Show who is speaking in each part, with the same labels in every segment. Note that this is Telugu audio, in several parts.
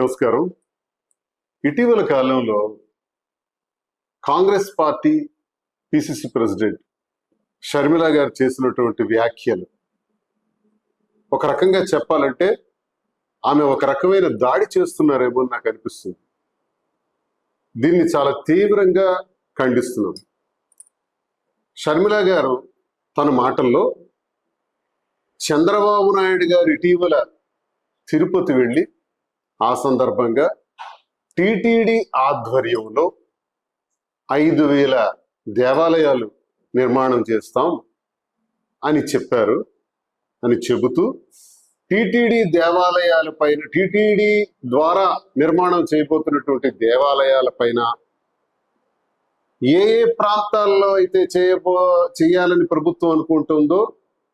Speaker 1: నమస్కారం. ఇటీవల కాలంలో Congress party PCC president Sharmila garu చేసినటువంటి వ్యాఖ్యలు. ఒక రకంగా చెప్పాలంటే ఆమె ఒక రకమైన దాడి చేస్తున్నారేమో నాకు అనిపిస్తుంది. దీన్ని చాలా తీవ్రంగా ఖండిస్తున్నాం. షర్మిల గారు తన మాటల్లో చంద్రబాబు నాయుడు గారు ఇటీవల తిరుపతి వెళ్ళి ఆ సందర్భంగా టిటిడి ఆధ్వర్యంలో ఐదు వేల దేవాలయాలు నిర్మాణం చేస్తాం అని చెప్పారు అని చెబుతూ టిటిడి దేవాలయాల పైన టిటిడి ద్వారా నిర్మాణం చేయబోతున్నటువంటి దేవాలయాల పైన ఏ ఏ ప్రాంతాల్లో అయితే చేయబో చేయాలని ప్రభుత్వం అనుకుంటుందో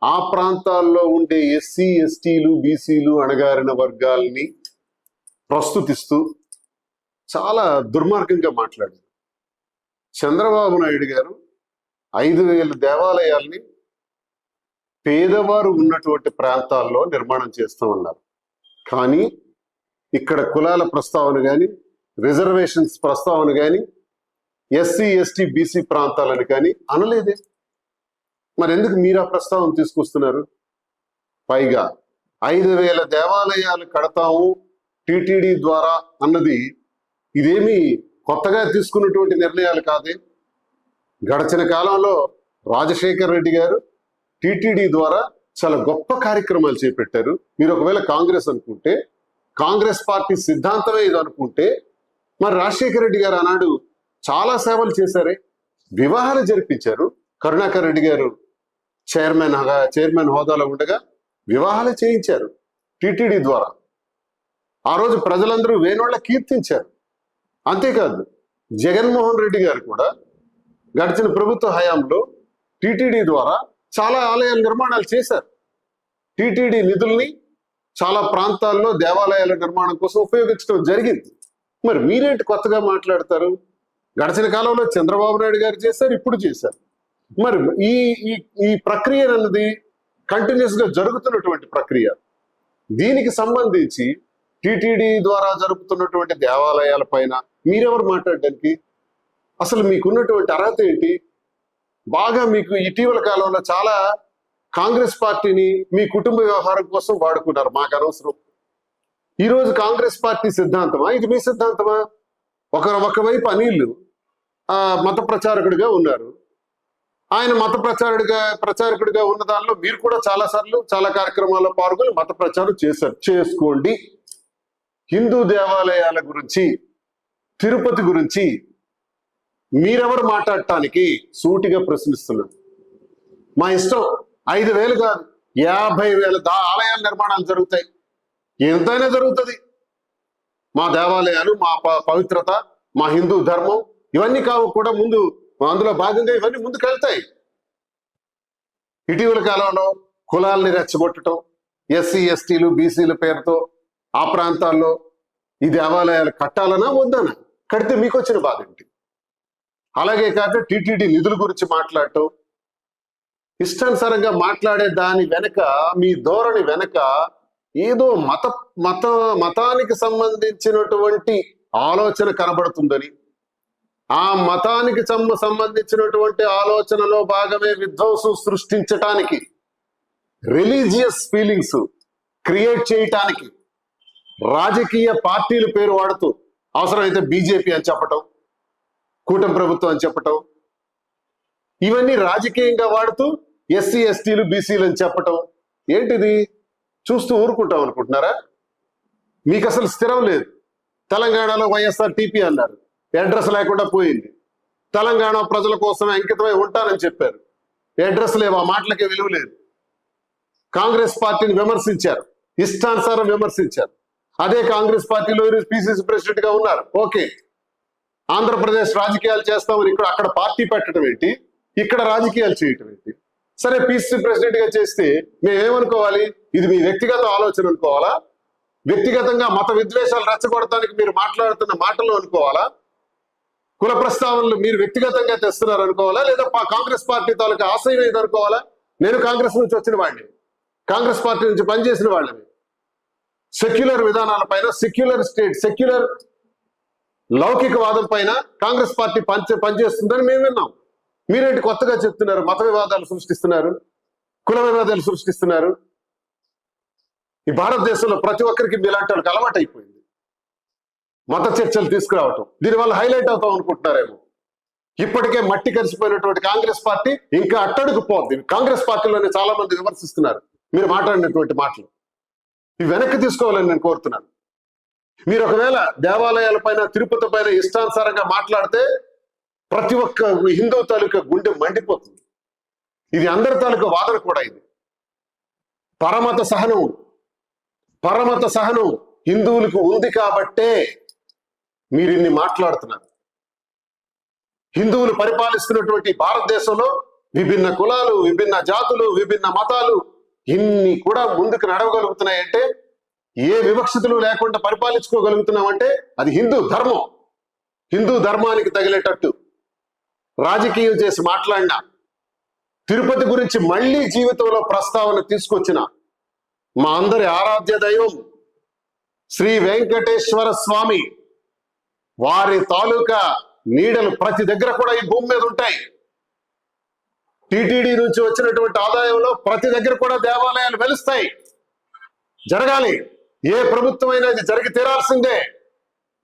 Speaker 1: ఆ ప్రాంతాల్లో ఉండే ఎస్సీ ఎస్టీలు బీసీలు అణగారిన వర్గాల్ని ప్రస్తుతిస్తూ చాలా దుర్మార్గంగా మాట్లాడారు. చంద్రబాబు నాయుడు గారు ఐదు వేల దేవాలయాల్ని పేదవారు ఉన్నటువంటి ప్రాంతాల్లో నిర్మాణం చేస్తామన్నారు కానీ ఇక్కడ కులాల ప్రస్తావన కానీ రిజర్వేషన్స్ ప్రస్తావన కానీ ఎస్సీ ఎస్టీ బీసీ ప్రాంతాలను కానీ అనలేదే. మరి ఎందుకు మీరు ఆ ప్రస్తావన తీసుకొస్తున్నారు? పైగా ఐదు వేల దేవాలయాలు కడతాము టిటిడి ద్వారా అన్నది ఇదేమి కొత్తగా తీసుకున్నటువంటి నిర్ణయాలు కాదే. గడచిన కాలంలో రాజశేఖర్ రెడ్డి గారు టిటిడి ద్వారా చాలా గొప్ప కార్యక్రమాలు చేపట్టారు. మీరు ఒకవేళ కాంగ్రెస్ అనుకుంటే కాంగ్రెస్ పార్టీ సిద్ధాంతమే ఇది అనుకుంటే మరి రాజశేఖర రెడ్డి గారు ఆనాడు చాలా సేవలు చేశారే వివాహాలు జరిపించారు. కరుణాకర్ రెడ్డి గారు చైర్మన్ చైర్మన్ హోదాలో ఉండగా వివాహాలు చేయించారు టిటిడి ద్వారా. ఆ రోజు ప్రజలందరూ వేణోళ్ళ కీర్తించారు. అంతేకాదు జగన్మోహన్ రెడ్డి గారు కూడా గడిచిన ప్రభుత్వ హయాంలో టిటిడి ద్వారా చాలా ఆలయాల నిర్మాణాలు చేశారు. టిటిడి నిధుల్ని చాలా ప్రాంతాల్లో దేవాలయాల నిర్మాణం కోసం ఉపయోగించడం జరిగింది. మరి మీరేంటి కొత్తగా మాట్లాడతారు? గడిచిన కాలంలో చంద్రబాబు నాయుడు గారు చేశారు ఇప్పుడు చేశారు. మరి ఈ ఈ ఈ ప్రక్రియ అన్నది కంటిన్యూస్గా జరుగుతున్నటువంటి ప్రక్రియ. దీనికి సంబంధించి టిటిడి ద్వారా జరుపుతున్నటువంటి దేవాలయాల పైన మీరెవరు మాట్లాడడానికి? అసలు మీకున్నటువంటి అర్హత ఏంటి? బాగా మీకు ఇటీవల కాలంలో చాలా కాంగ్రెస్ పార్టీని మీ కుటుంబ వ్యవహారం కోసం వాడుకున్నారు మాకు అనవసరం. ఈరోజు కాంగ్రెస్ పార్టీ సిద్ధాంతమా? ఇది మీ సిద్ధాంతమా? ఒక ఒకవైపు అనిల్ మత ప్రచారకుడిగా ఉన్నారు. ఆయన మత ప్రచారుడిగా ప్రచారకుడిగా ఉన్న దానిలో మీరు కూడా చాలా సార్లు చాలా కార్యక్రమాల్లో పాల్గొని మత ప్రచారం చేశారు. చేసుకోండి. హిందూ దేవాలయాల గురించి తిరుపతి గురించి మీరెవరు మాట్లాడటానికి సూటిగా ప్రశ్నిస్తున్నారు? మా ఇష్టం. ఐదు వేలు కాదు. యాభై వేల దా ఆలయాల నిర్మాణాలు జరుగుతాయి. ఎంతైనా జరుగుతుంది. మా దేవాలయాలు మా ప- పవిత్రత మా హిందూ ధర్మం ఇవన్నీ కావు కూడా ముందు అందులో భాగంగా ఇవన్నీ ముందుకు వెళ్తాయి ఇటీవల కాలంలో కులాల్ని రెచ్చగొట్టడం ఎస్సీ ఎస్టీలు బీసీల పేరుతో ఆ ప్రాంతాల్లో ఈ దేవాలయాలు కట్టాలనా వద్దనా? కడితే మీకు వచ్చిన బాధ ఏంటి? అలాగే కాక టీటీడీ నిధుల గురించి మాట్లాడటం ఇష్టానుసారంగా మాట్లాడే దాని వెనక మీ ధోరణి వెనక ఏదో మత మత మతానికి సంబంధించినటువంటి ఆలోచన కనబడుతుందని ఆ మతానికి సంబంధించినటువంటి ఆలోచనలో భాగమే విధ్వంసం సృష్టించటానికి రిలీజియస్ ఫీలింగ్స్ క్రియేట్ చేయటానికి రాజకీయ పార్టీలు పేరు వాడుతూ అవసరమైతే బీజేపీ అని చెప్పటం కూటమి ప్రభుత్వం అని చెప్పటం ఇవన్నీ రాజకీయంగా వాడుతూ ఎస్సీ ఎస్టీలు బీసీలు అని చెప్పటం. ఏంటిది? చూస్తూ ఊరుకుంటాం అనుకుంటున్నారా? మీకు అసలు స్థిరం లేదు. తెలంగాణలో వైఎస్ఆర్ టీపీ అన్నారు. అడ్రస్ లేకుండా పోయింది. తెలంగాణ ప్రజల కోసం అంకితమై ఉంటానని చెప్పారు. అడ్రస్ లేవు ఆ మాటలకే విలువ లేదు. కాంగ్రెస్ పార్టీని విమర్శించారు. ఇష్టానుసారం విమర్శించారు. అదే కాంగ్రెస్ పార్టీలో పిసిసి ప్రెసిడెంట్గా ఉన్నారు. ఓకే. ఆంధ్రప్రదేశ్ రాజకీయాలు చేస్తామని ఇక్కడ అక్కడ పార్టీ పెట్టడం ఏంటి? ఇక్కడ రాజకీయాలు చేయటం ఏంటి? సరే పిసిసి ప్రెసిడెంట్గా చేస్తే మేమేమనుకోవాలి? ఇది మీ వ్యక్తిగత ఆలోచన అనుకోవాలా? వ్యక్తిగతంగా మత విద్వేషాలు రెచ్చగొడటానికి మీరు మాట్లాడుతున్న మాటలు అనుకోవాలా? కుల ప్రస్తావనలు మీరు వ్యక్తిగతంగా తెస్తున్నారు అనుకోవాలా? లేదా కాంగ్రెస్ పార్టీ తాలూకా ఆశయం ఏదనుకోవాలా? నేను కాంగ్రెస్ నుంచి వచ్చిన వాడిని. కాంగ్రెస్ పార్టీ నుంచి పనిచేసిన వాళ్ళని. సెక్యులర్ విధానాల పైన సెక్యులర్ స్టేట్ సెక్యులర్ లౌకికవాదం పైన కాంగ్రెస్ పార్టీ పంచ పనిచేస్తుందని మేము విన్నాం. మీరేంటి కొత్తగా చెప్తున్నారు? మత వివాదాలు సృష్టిస్తున్నారు కుల వివాదాలు సృష్టిస్తున్నారు. ఈ భారతదేశంలో ప్రతి ఒక్కరికి మీలాంటి వాళ్ళకి అలవాటు అయిపోయింది. మత చర్చలు తీసుకురావటం. దీనివల్ల హైలైట్ అవుతాం అనుకుంటున్నారేమో. ఇప్పటికే మట్టి కలిసిపోయినటువంటి కాంగ్రెస్ పార్టీ ఇంకా అట్టడుగు పోద్ది. కాంగ్రెస్ పార్టీలోనే చాలా మంది విమర్శిస్తున్నారు. మీరు మాట్లాడినటువంటి మాటలు. ఇవి వెనక్కి తీసుకోవాలని నేను కోరుతున్నాను. మీరు ఒకవేళ దేవాలయాల పైన తిరుపతి పైన ఇష్టానుసారంగా మాట్లాడితే ప్రతి ఒక్క హిందూ తాలూకా గుండె మండిపోతుంది. ఇది అందరి తాలూకా వాదన కూడా ఇది. పరమత సహనం. పరమత సహనం హిందువులకు ఉంది కాబట్టే మీరు ఇన్ని మాట్లాడుతున్నారు. హిందువులు పరిపాలిస్తున్నటువంటి భారతదేశంలో విభిన్న కులాలు విభిన్న జాతులు విభిన్న మతాలు ఇన్ని కూడా ముందుకు నడవగలుగుతున్నాయంటే ఏ వివక్షతలు లేకుండా పరిపాలించుకోగలుగుతున్నామంటే అది హిందూ ధర్మం. హిందూ ధర్మానికి తగిలేటట్టు. రాజకీయం చేసి మాట్లాడిన తిరుపతి గురించి మళ్ళీ జీవితంలో ప్రస్తావన తీసుకొచ్చిన మా అందరి ఆరాధ్య దైవం శ్రీ వెంకటేశ్వర స్వామి వారి తాలూకా నీడలు ప్రతి దగ్గర కూడా ఈ భూమి మీద ఉంటాయి. టిటిడి నుంచి వచ్చినటువంటి ఆదాయంలో ప్రతి దగ్గర కూడా దేవాలయాలు వెలుస్తాయి. జరగాలి. ఏ ప్రభుత్వం అయినా ఇది జరిగి తీరాల్సిందే.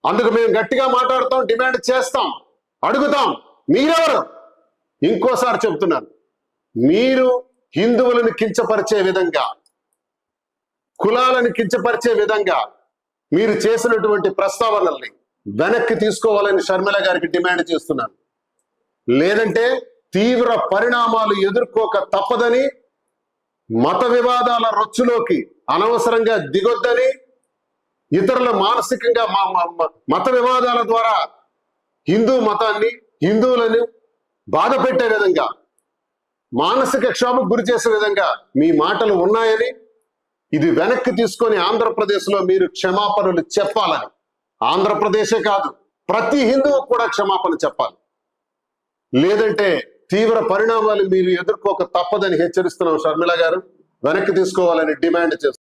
Speaker 1: అందుకు మేము గట్టిగా మాట్లాడతాం డిమాండ్ చేస్తాం అడుగుతాం. మీరెవరు? ఇంకోసారి చెబుతున్నాను. మీరు హిందువులను కించపరిచే విధంగా కులాలను కించపరిచే విధంగా మీరు చేసినటువంటి ప్రస్తావనల్ని వెనక్కి తీసుకోవాలని షర్మిల గారికి డిమాండ్ చేస్తున్నాను. లేదంటే తీవ్ర పరిణామాలు ఎదుర్కోక తప్పదని మత వివాదాల రొచ్చులోకి అనవసరంగా దిగొద్దని ఇతరుల మానసికంగా మా- మత వివాదాల ద్వారా హిందూ మతాన్ని హిందువులను బాధ పెట్టే విధంగా మానసిక క్షోభకు గురి చేసే విధంగా మీ మాటలు ఉన్నాయని ఇది వెనక్కి తీసుకొని ఆంధ్రప్రదేశ్లో మీరు క్షమాపణలు చెప్పాలని. ఆంధ్రప్రదేశే కాదు ప్రతి హిందువు కూడా క్షమాపణ చెప్పాలి. లేదంటే తీవ్ర పరిణామాలు మీరు ఎదుర్కోక తప్పదని హెచ్చరిస్తున్నాం షర్మిల గారు. వెనక్కి తీసుకోవాలని డిమాండ్ చేస్తున్నాం.